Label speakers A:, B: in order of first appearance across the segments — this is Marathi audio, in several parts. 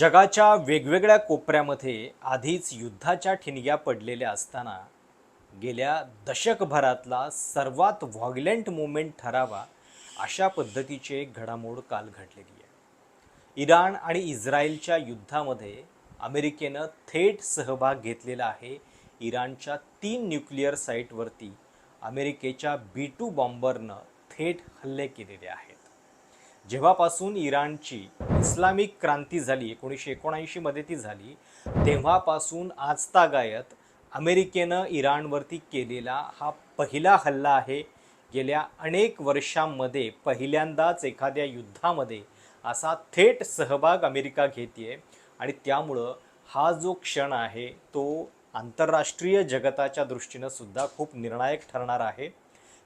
A: जगाच्या वेगवेगळ्या कोपऱ्यामध्ये आधीच युद्धाच्या ठिणग्या पडलेल्या असताना गेल्या दशकभरातला सर्वात व्हॉगलेंट मुवमेंट ठरावा अशा पद्धतीचे घडामोड काल घडलेली आहे इराण आणि इस्रायलच्या युद्धामध्ये अमेरिकेनं थेट सहभाग घेतलेला आहे. इराणच्या तीन न्यूक्लिअर साईटवरती अमेरिकेच्या बी टू बॉम्बरनं थेट हल्ले केलेले आहेत. जेव्हापासून इराणची इस्लामिक क्रांती झाली एकोणीसशे एकोणऐंशीमध्ये ती झाली. तेव्हापासून आजतागायत अमेरिकेनं इराणवरती केलेला हा पहिला हल्ला आहे. गेल्या अनेक वर्षांमध्ये पहिल्यांदाच एखाद्या युद्धामध्ये असा थेट सहभाग अमेरिका घेते आणि त्यामुळं हा जो क्षण आहे तो आंतरराष्ट्रीय जगताच्या दृष्टीनं सुद्धा खूप निर्णायक ठरणार आहे.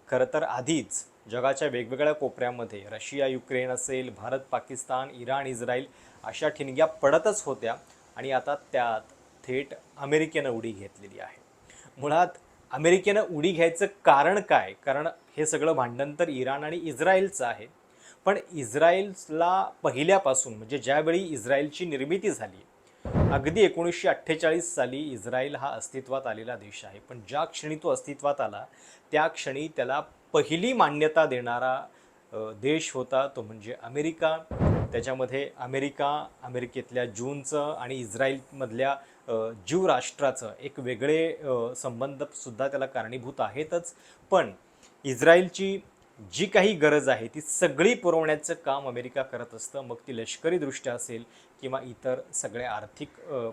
A: खरं तर आधीच जगाच्या वेगवेगळ्या कोपऱ्यामध्ये रशिया युक्रेन असेल भारत पाकिस्तान इराण इस्रायल अशा ठिणग्या पडतच होत्या आणि आता त्यात थेट अमेरिकेनं उडी घेतलेली आहे. मुळात अमेरिकेनं उडी घ्यायचं कारण काय? कारण हे सगळं भांडण तर इराण आणि इस्रायलचं आहे. पण इस्रायलला पहिल्यापासून म्हणजे ज्यावेळी इस्रायलची निर्मिती झाली अगदी एकोणीसशे अठ्ठेचाळीस साली इस्रायल हा अस्तित्वात आलेला देश आहे. पण ज्या क्षणी तो अस्तित्वात आला त्या क्षणी त्याला पहिली मान्यता देणारा देश होता तो म्हणजे अमेरिका. त्याच्यामध्ये अमेरिका अमेरिकेतल्या जूनचं आणि इस्रायलमधल्या ज्यू राष्ट्राचं एक वेगळे संबंधसुद्धा त्याला कारणीभूत आहेतच. पण इस्रायलची जी काही गरज आहे ती सगळी पुरवण्याचं काम अमेरिका करत असतं. मग ती लष्करीदृष्ट्या असेल किंवा इतर सगळ्या आर्थिक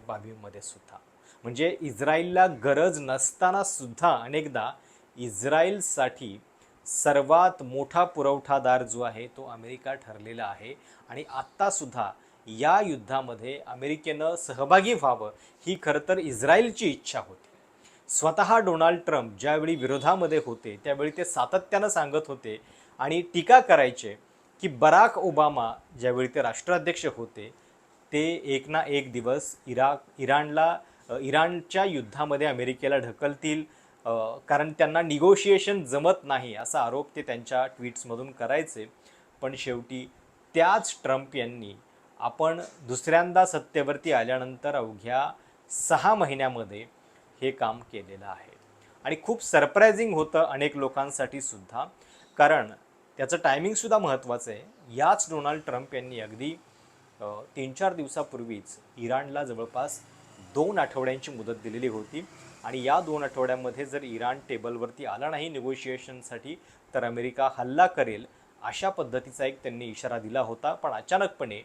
A: बाबींमध्ये सुद्धा. म्हणजे इस्रायलला गरज नसताना सुद्धा अनेकदा इस्रायलसाठी सर्वात मोठा पुरवठादार जो आहे तो अमेरिका ठरलेला आहे. आणि आत्तासुद्धा या युद्धामध्ये अमेरिकेनं सहभागी व्हावं ही खरं तर इस्रायलची इच्छा होती. स्वतः डोनाल्ड ट्रम्प ज्यावेळी विरोधामध्ये होते त्यावेळी ते सातत्यानं सांगत होते आणि टीका करायचे की बराक ओबामा ज्यावेळी ते राष्ट्राध्यक्ष होते ते एक ना एक दिवस इराक इराणला इराणच्या युद्धामध्ये अमेरिकेला ढकलतील. कारण त्यांना निगोशिएशन जमत नाही असा आरोप ते त्यांच्या ट्विट्समधून करायचे. पण शेवटी त्याच ट्रम्प यांनी आपण दुसऱ्यांदा सत्तेवरती आल्यानंतर अवघ्या सहा महिन्यामध्ये हे काम केलेलं आहे. आणि खूप सरप्रायझिंग होतं अनेक लोकांसाठी सुद्धा. कारण त्याचं टायमिंगसुद्धा महत्त्वाचं आहे. याच डोनाल्ड ट्रम्प यांनी अगदी तीन चार दिवसापूर्वीच इराणला जवळपास दोन आठवड्यांची मुदत दिलेली होती. आणि या दोन आठवड्यामध्ये जर इराण टेबलवरती आला नाही निगोशिएशनसाठी तर अमेरिका हल्ला करेल अशा पद्धतीचा एक त्यांनी इशारा दिला होता. पण अचानकपणे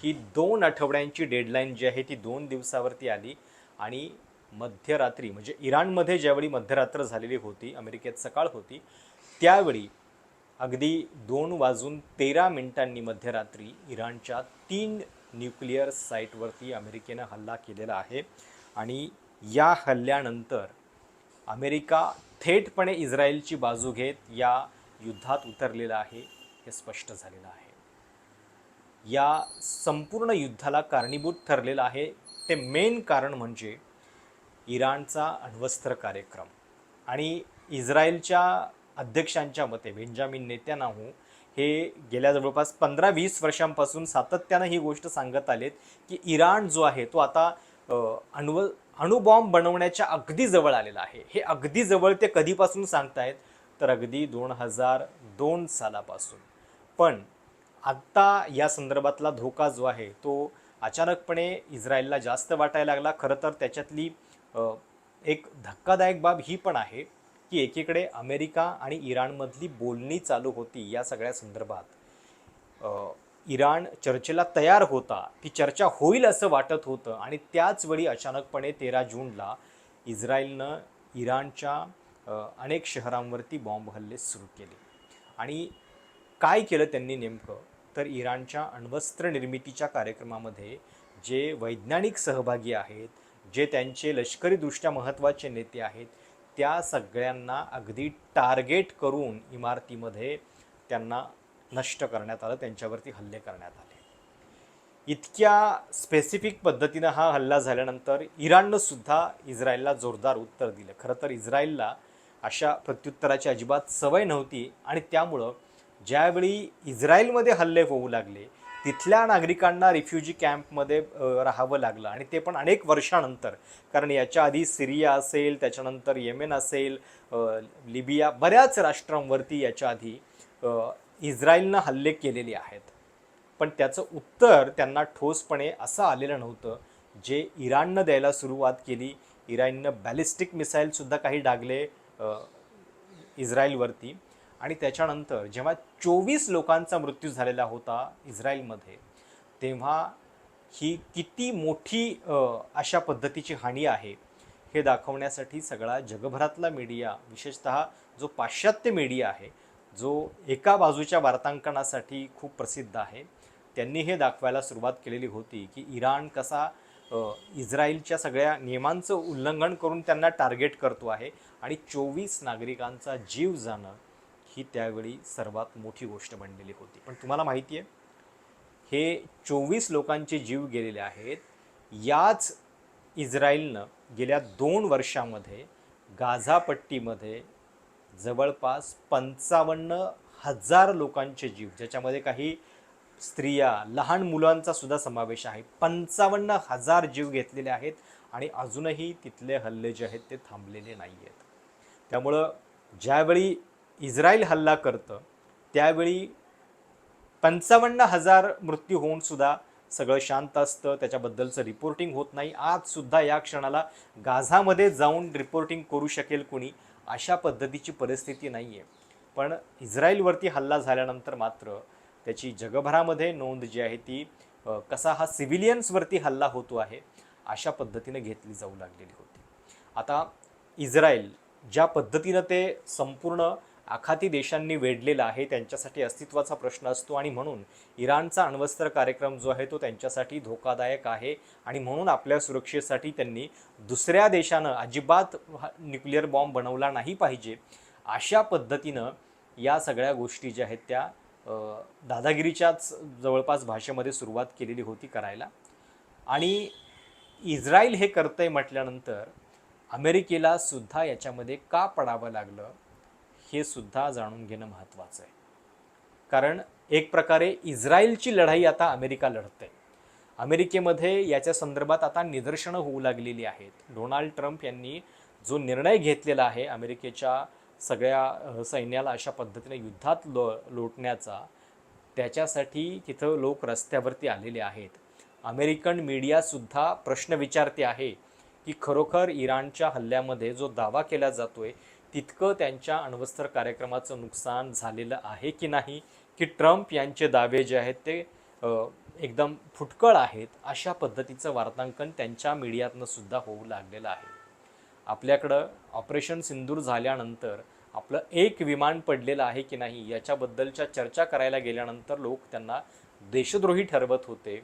A: ही दोन आठवड्यांची डेडलाईन जी आहे ती दोन दिवसावरती आली आणि मध्यरात्री म्हणजे इराणमध्ये ज्यावेळी मध्यरात्र झालेली होती अमेरिकेत सकाळ होती त्यावेळी अगदी दोन वाजून तेरा मिनिटांनी मध्यरात्री इराणच्या तीन न्यूक्लिअर साईटवरती अमेरिकेनं हल्ला केलेला आहे. आणि या हल्ल्यानंतर अमेरिका थेटपणे इस्रायलची बाजू घेत या युद्धात उतरलेला आहे हे स्पष्ट झालेलं आहे. या संपूर्ण युद्धाला कारणीभूत ठरलेलं आहे. ते मेन कारण म्हणजे इराणचा अण्वस्त्र कार्यक्रम. आणि इस्रायलच्या अध्यक्षांच्या मते बेंजामिन नेत्यानाहू हे गेल्या जवळपास पंधरा वीस वर्षांपासून सातत्यानं ही गोष्ट सांगत आलेत की इराण जो आहे तो आता अण्व अणुबॉम्ब बनवण्याच्या अगदी जवळ आलेला आहे. हे अगदी जवळ ते कधीपासून सांगतायत? तर अगदी दोन हजार दोन सालापासून. पण आत्ता या संदर्भातला धोका जो आहे तो अचानकपणे इस्रायलला जास्त वाटायला लागला. खरं तर त्याच्यातली एक धक्कादायक बाब ही पण आहे की एकीकडे अमेरिका आणि इराणमधली बोलणी चालू होती या सगळ्या संदर्भात. इराण चर्चेला तयार होता ती चर्चा होईल असं वाटत होतं. आणि त्याच वेळी अचानकपणे तेरा जूनला इस्रायलनं इराणच्या अनेक शहरांवरती बॉम्ब हल्ले सुरू केले. आणि काय केलं त्यांनी नेमकं? तर इराणच्या अण्वस्त्र निर्मितीच्या कार्यक्रमामध्ये जे वैज्ञानिक सहभागी आहेत जे त्यांचे लष्करीदृष्ट्या महत्त्वाचे नेते आहेत त्या सगळ्यांना अगदी टार्गेट करून इमारतीमध्ये त्यांना नष्ट करण्यात आलं त्यांच्यावरती हल्ले करण्यात आले. इतक्या स्पेसिफिक पद्धतीनं हा हल्ला झाल्यानंतर इराणनं सुद्धा इस्रायलला जोरदार उत्तर दिलं. खरं तर इस्रायलला अशा प्रत्युत्तराची अजिबात सवय नव्हती आणि त्यामुळं ज्यावेळी इस्रायलमध्ये हल्ले होऊ लागले तिथल्या नागरिकांना रिफ्युजी कॅम्पमध्ये राहावं लागलं आणि ते पण अनेक वर्षानंतर. कारण याच्या आधी सिरिया असेल त्याच्यानंतर येमेन असेल लिबिया बऱ्याच राष्ट्रांवरती याच्या आधी इस्रायलनं हल्ले केलेले आहेत. पण त्याचं उत्तर त्यांना ठोसपणे असं आलेलं नव्हतं. जे इराणनं द्यायला सुरुवात केली इराणनं बॅलिस्टिक मिसाईलसुद्धा काही डागले इस्रायलवरती. आणि त्याच्यानंतर जेव्हा चोवीस लोकांचा मृत्यू झालेला होता इस्रायलमध्ये तेव्हा ही किती मोठी अशा पद्धतीची हानी आहे हे दाखवण्यासाठी सगळा जगभरातला मीडिया विशेषतः जो पाश्चात्य मीडिया आहे जो एका बाजूच्या वार्तांकनासाठी खूप प्रसिद्ध आहे. त्यांनी हे दाखवायला सुरुवात केलेली होती की इराण कसा इस्रायलच्या सगळ्या नियमांचं उल्लंघन करून त्यांना टार्गेट करतो आहे आणि चोवीस नागरिकांचा जीव जाणं ही त्यावेळी सर्वात मोठी गोष्ट बनलेली होती. पण तुम्हाला माहिती आहे हे चोवीस लोकांचे जीव गेलेले आहेत. याच इस्रायलनं गेल्या दोन वर्षामध्ये गाझापट्टीमध्ये जवळपास पंचावन्न हजार लोकांचे जीव ज्याच्यामध्ये काही स्त्रिया लहान मुलांचा सुद्धा समावेश आहे. पंचावन्न हजार जीव घेतलेले आहेत आणि अजूनही तिथले हल्ले जे आहेत ते थांबलेले नाही आहेत त्यामुळं ज्यावेळी इस्रायल हल्ला करतं त्यावेळी पंचावन्न हजार मृत्यू होऊन सुद्धा सगळं शांत असतं. त्याच्याबद्दलचं रिपोर्टिंग होत नाही. आजसुद्धा या क्षणाला गाझामध्ये जाऊन रिपोर्टिंग करू शकेल कुणी. अशा पद्धतीची परिस्थिती नाही आहे पण इस्रायलवरती हल्ला झाल्यानंतर मात्र त्याची जगभरामध्ये नोंद जी आहे ती कसा हा सिव्हिलियन्सवरती हल्ला होतो आहे अशा पद्धतीने घेतली जाऊ लागलेली होती. आता इस्रायल ज्या पद्धतीनं ते संपूर्ण आखाती देशांनी वेढलेला आहे त्यांच्यासाठी अस्तित्वाचा प्रश्न असतो आणि म्हणून इराणचा अण्वस्त्र कार्यक्रम जो आहे तो त्यांच्यासाठी धोकादायक आहे आणि म्हणून आपल्या सुरक्षेसाठी त्यांनी दुसऱ्या देशानं अजिबात न्यूक्लिअर बॉम्ब बनवला नाही पाहिजे. अशा पद्धतीनं या सगळ्या गोष्टी ज्या आहेत त्या दादागिरीच्याच जवळपास भाषेमध्ये सुरुवात केलेली होती करायला. आणि इस्रायल हे करतंय म्हटल्यानंतर अमेरिकेला सुद्धा याच्यामध्ये का पडावं लागलं? हे सुद्धा जाणून घेणं महत्त्वाचं आहे. कारण एक प्रकारे इस्रायलची लढाई आता अमेरिका लढते अमेरिकेमध्ये याच्या संदर्भात आता निदर्शनं होऊ लागलेली आहेत. डोनाल्ड ट्रम्प यांनी जो निर्णय घेतलेला आहे अमेरिकेच्या सगळ्या सैन्याला अशा पद्धतीने युद्धात लो लोटण्याचा त्याच्यासाठी तिथं लोक रस्त्यावरती आलेले आहेत. अमेरिकन मीडियासुद्धा प्रश्न विचारते आहे की खरोखर इराणच्या हल्ल्यामध्ये जो दावा केला जातोय तितकं त्यांच्या अण्वस्त्र कार्यक्रमाचं नुकसान झालेलं आहे की नाही की ट्रम्प यांचे दावे जे आहेत ते एकदम फुटकळ आहेत अशा पद्धतीचं वार्तांकन त्यांच्या मीडियातनं सुद्धा होऊ लागलेलं आहे. आपल्याकडं ऑपरेशन सिंदूर झाल्यानंतर आपलं एक विमान पडलेलं आहे की नाही याच्याबद्दलच्या चर्चा करायला गेल्यानंतर लोक त्यांना देशद्रोही ठरवत होते.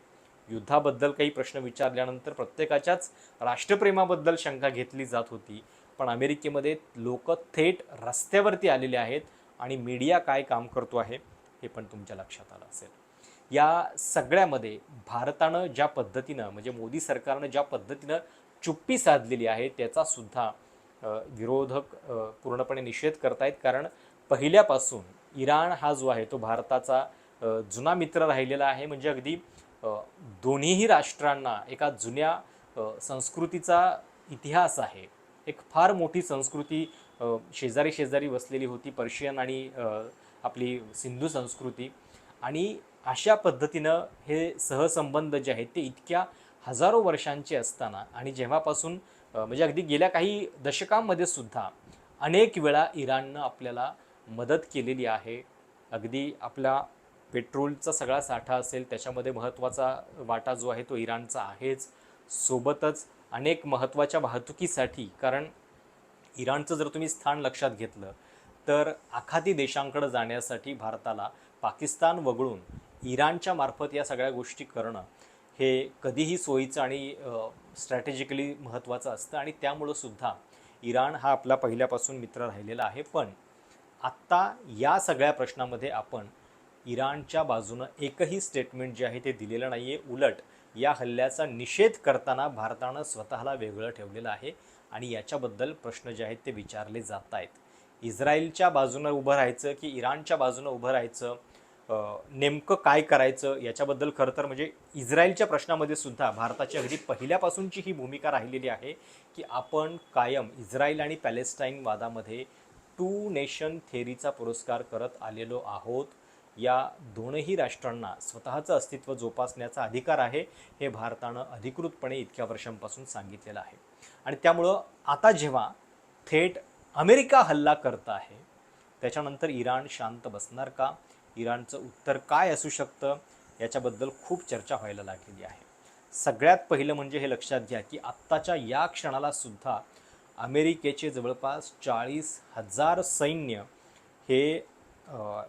A: युद्धाबद्दल काही प्रश्न विचारल्यानंतर प्रत्येकाच्याच राष्ट्रप्रेमाबद्दल शंका घेतली जात होती. पण अमेरिकेमध्ये लोक थेट रस्त्यावरती आलेले आहेत आणि मीडिया काय काम करतो आहे हे पण तुमच्या लक्षात आलं असेल. या सगळ्यामध्ये भारतानं ज्या पद्धतीनं म्हणजे मोदी सरकारनं ज्या पद्धतीनं चुप्पी साधलेली आहे त्याचा सुद्धा विरोधक पूर्णपणे निषेध करतायत. कारण पहिल्यापासून इराण हा जो आहे तो भारताचा जुना मित्र राहिलेला आहे. म्हणजे अगदी दोन्हीही राष्ट्रांना एका जुन्या संस्कृतीचा इतिहास आहे. एक फार मोठी संस्कृती शेजारी शेजारी वसलेली होती पर्शियन आणि आपली सिंधू संस्कृती. आणि अशा पद्धतीनं हे सहसंबंध जे आहेत ते इतक्या हजारो वर्षांचे असताना आणि जेव्हापासून म्हणजे अगदी गेल्या काही दशकांमध्ये सुद्धा अनेक वेळा इराणनं आपल्याला मदत केलेली आहे. अगदी आपला पेट्रोलचा सगळा साठा असेल त्याच्यामध्ये महत्त्वाचा वाटा जो आहे तो इराणचा आहेच. सोबतच अनेक महत्त्वाच्या वाहतुकीसाठी कारण इराणचं जर तुम्ही स्थान लक्षात घेतलं तर आखाती देशांकडे जाण्यासाठी भारताला पाकिस्तान वगळून इराणच्या मार्फत या सगळ्या गोष्टी करणं हे कधीही सोयीचं आणि स्ट्रॅटेजिकली महत्त्वाचं असतं आणि त्यामुळं सुद्धा इराण हा आपला पहिल्यापासून मित्र राहिलेला आहे. पण आत्ता या सगळ्या प्रश्नामध्ये आपण इराणच्या बाजूनं एकही स्टेटमेंट जे आहे ते दिलेलं नाही आहे उलट या हल्ल्याचा निषेध करताना भारतानं स्वतःला वेगळं ठेवलेलं आहे आणि याच्याबद्दल प्रश्न जे आहेत ते विचारले जात आहेत इस्रायलच्या बाजूनं उभं राहायचं की इराणच्या बाजूनं उभं राहायचं? नेमकं काय करायचं? याच्याबद्दल खरं तर म्हणजे इस्रायलच्या प्रश्नामध्ये सुद्धा भारताची अगदी पहिल्यापासूनची ही भूमिका राहिलेली आहे की आपण कायम इस्रायल आणि पॅलेस्टाईन वादामध्ये टू नेशन थेरीचा पुरस्कार करत आलेलो आहोत. या दोनही राष्ट्रांना स्वतःचं अस्तित्व जोपासण्याचा अधिकार आहे हे भारतानं अधिकृतपणे इतक्या वर्षांपासून सांगितलेलं आहे. आणि त्यामुळं आता जेव्हा थेट अमेरिका हल्ला करत आहे त्याच्यानंतर इराण शांत बसणार का? इराणचं उत्तर काय असू शकतं? याच्याबद्दल खूप चर्चा व्हायला लागलेली आहे. सगळ्यात पहिलं म्हणजे हे लक्षात घ्या की आत्ताच्या या क्षणाला सुद्धा अमेरिकेचे जवळपास चाळीस हजार सैन्य हे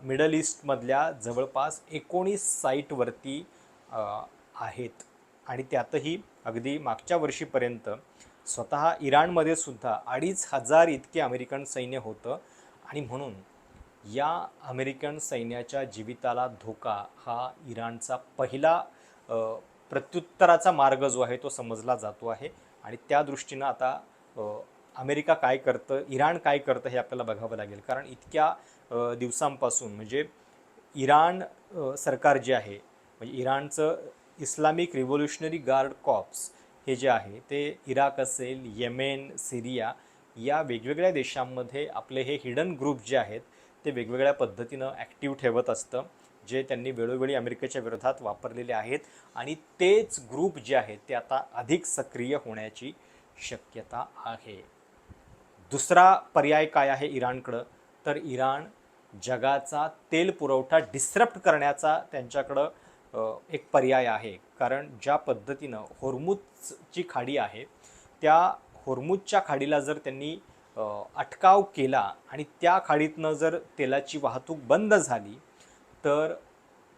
A: मिडल ईस्टमधल्या जवळपास एकोणीस साईटवरती आहेत. आणि त्यातही अगदी मागच्या वर्षीपर्यंत स्वतः इराणमध्ये सुद्धा अडीच हजार इतके अमेरिकन सैन्य होतं. आणि म्हणून या अमेरिकन सैन्याच्या जीविताला धोका हा इराणचा पहिला प्रत्युत्तराचा मार्ग जो आहे तो समजला जातो आहे. आणि त्या दृष्टीनं आता अमेरिका काय करतं इराण काय करतं हे आपल्याला बघावं लागेल. कारण इतक्या दिवसांपासून म्हणजे इराण सरकार जे आहे म्हणजे इराणचं इस्लामिक रिव्होल्युशनरी गार्ड कॉप्स हे जे आहे ते इराक असेल येमेन सिरिया या वेगवेगळ्या देशांमध्ये आपले हे हिडन ग्रुप जे आहेत ते वेगवेगळ्या पद्धतीनं ॲक्टिव्ह ठेवत असतं जे त्यांनी वेळोवेळी अमेरिकेच्या विरोधात वापरलेले आहेत आणि तेच ग्रुप जे आहेत ते आता अधिक सक्रिय होण्याची शक्यता आहे. दुसरा पर्याय काय आहे इराणकडं? तर इराण जगाचा तेल पुरवठा डिस्रप्ट करण्याचा त्यांच्याकडं एक पर्याय आहे. कारण ज्या पद्धतीनं होर्मुजची खाडी आहे त्या होर्मुजच्या खाडीला जर त्यांनी अटकाव केला आणि त्या खाडीतनं जर तेलाची वाहतूक बंद झाली तर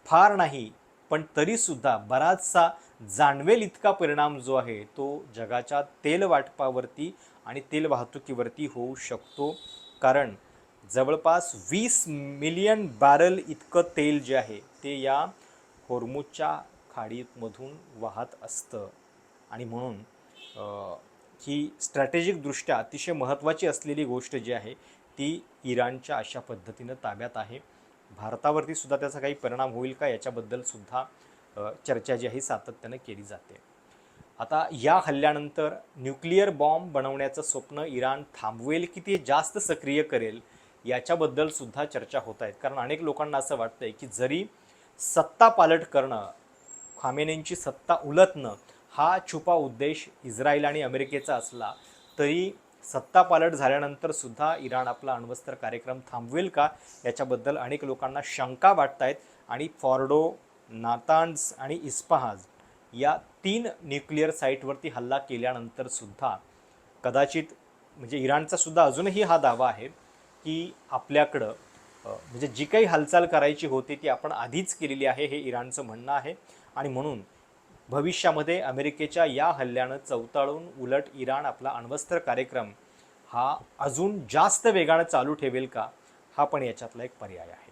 A: फार नाही पण तरीसुद्धा बराचसा जाणवेल इतका परिणाम जो आहे तो जगाच्या तेल वाटपावरती आणि तेल वाहतुकीवरती होऊ शकतो. कारण जवळपास वीस मिलियन बॅरल इतकं तेल जे आहे ते या होर्मुजच्या खाडीमधून वाहत असतं. आणि म्हणून ही स्ट्रॅटेजिकदृष्ट्या अतिशय महत्त्वाची असलेली गोष्ट जी आहे ती इराणच्या अशा पद्धतीनं ताब्यात आहे. भारतावरती सुद्धा त्याचा काही परिणाम होईल का याच्याबद्दल सुद्धा चर्चा जी आहे सातत्यानं केली जाते. आता या हल्ल्यानंतर न्यूक्लिअर बॉम्ब बनवण्याचं स्वप्न इराण थांबवेल की ते जास्त सक्रिय करेल याच्याबद्दल सुद्धा चर्चा होत आहेत. कारण अनेक लोकांना असं वाटतंय की जरी सत्ता पालट करणं खामेनेंची सत्ता उलटणं हा छुपा उद्देश इस्रायल आणि अमेरिकेचा असला तरी सत्ता पालट झाल्यानंतर सुद्धा इराण आपला अण्वस्त्र कार्यक्रम थांबवेल का? याच्याबद्दल अनेक लोकांना शंका वाटत आहेत आणि फॉर्डो नातांड्स आणि इस्पाहाज या तीन न्यूक्लिअर साईटवरती हल्ला केल्यानंतर सुद्धा कदाचित म्हणजे इराणचा सुद्धा अजूनही हा दावा आहे. की आपल्याकडं म्हणजे जी काही हालचाल करायची होती ती आपण आधीच केलेली आहे हे इराणचं म्हणणं आहे. आणि म्हणून भविष्यामध्ये अमेरिकेच्या या हल्ल्यानं चवताळून उलट इराण आपला अण्वस्त्र कार्यक्रम हा अजून जास्त वेगानं चालू ठेवेल का हा पण याच्यातला एक पर्याय आहे.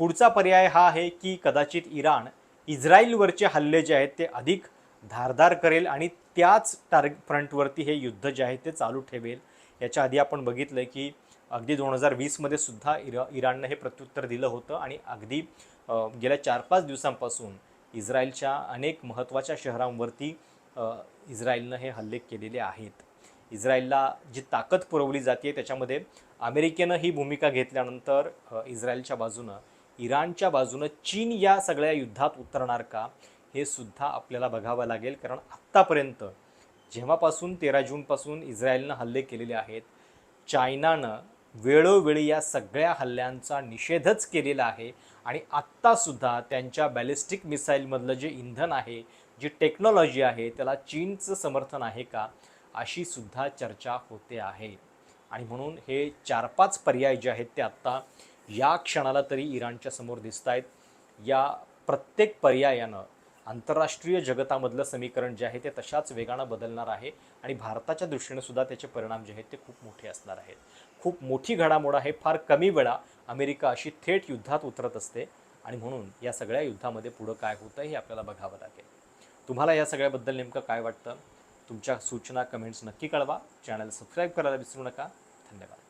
A: पुढचा पर्याय हा आहे की कदाचित इराण इस्रायलवरचे हल्ले जे आहेत ते अधिक धारदार करेल आणि त्याच टार्ग फ्रंटवरती हे युद्ध जे आहे ते चालू ठेवेल. याच्या आधी आपण बघितलं की अगदी दोन हजार वीसमध्ये सुद्धा इरा इराणनं हे प्रत्युत्तर दिलं होतं आणि अगदी गेल्या चार पाच दिवसांपासून इस्रायलच्या अनेक महत्त्वाच्या शहरांवरती इस्रायलनं हे हल्ले केलेले आहेत. इस्रायलला जी ताकद पुरवली जाते त्याच्यामध्ये अमेरिकेनं ही भूमिका घेतल्यानंतर इस्रायलच्या बाजूनं इराणच्या बाजूनं चीन या सगळ्या युद्धात उतरणार का हे सुद्धा आपल्याला बघावं लागेल. कारण आत्तापर्यंत जेव्हापासून तेरा जूनपासून इस्रायलनं हल्ले केलेले आहेत चायनानं वेळोवेळी या सगळ्या हल्ल्यांचा निषेधच केलेला आहे आणि आत्तासुद्धा त्यांच्या बॅलिस्टिक मिसाईलमधलं जे इंधन आहे जी टेक्नॉलॉजी आहे त्याला चीनचं समर्थन आहे का अशी सुद्धा चर्चा होते आहे. आणि म्हणून हे चार पाच पर्याय जे आहेत ते आत्ता या क्षणाला तरी इराणच्या समोर दिसत आहेत या प्रत्येक पर्यायानं आंतरराष्ट्रीय जगतामधलं समीकरण जे आहे ते तशाच वेगानं बदलणार आहे आणि भारताच्या दृष्टीने सुद्धा त्याचे परिणाम जे आहेत ते खूप मोठे असणार आहेत. खूप मोठी घडामोड आहे फार कमी वेळा अमेरिका अशी थेट युद्धात उतरत असते आणि म्हणून या सगळ्या युद्धामध्ये पुढं काय होतं हे आपल्याला बघावं लागेल. तुम्हाला या सगळ्याबद्दल नेमकं काय वाटतं? तुमच्या सूचना कमेंट्स नक्की कळवा. चॅनल सबस्क्राईब करायला विसरू नका. धन्यवाद.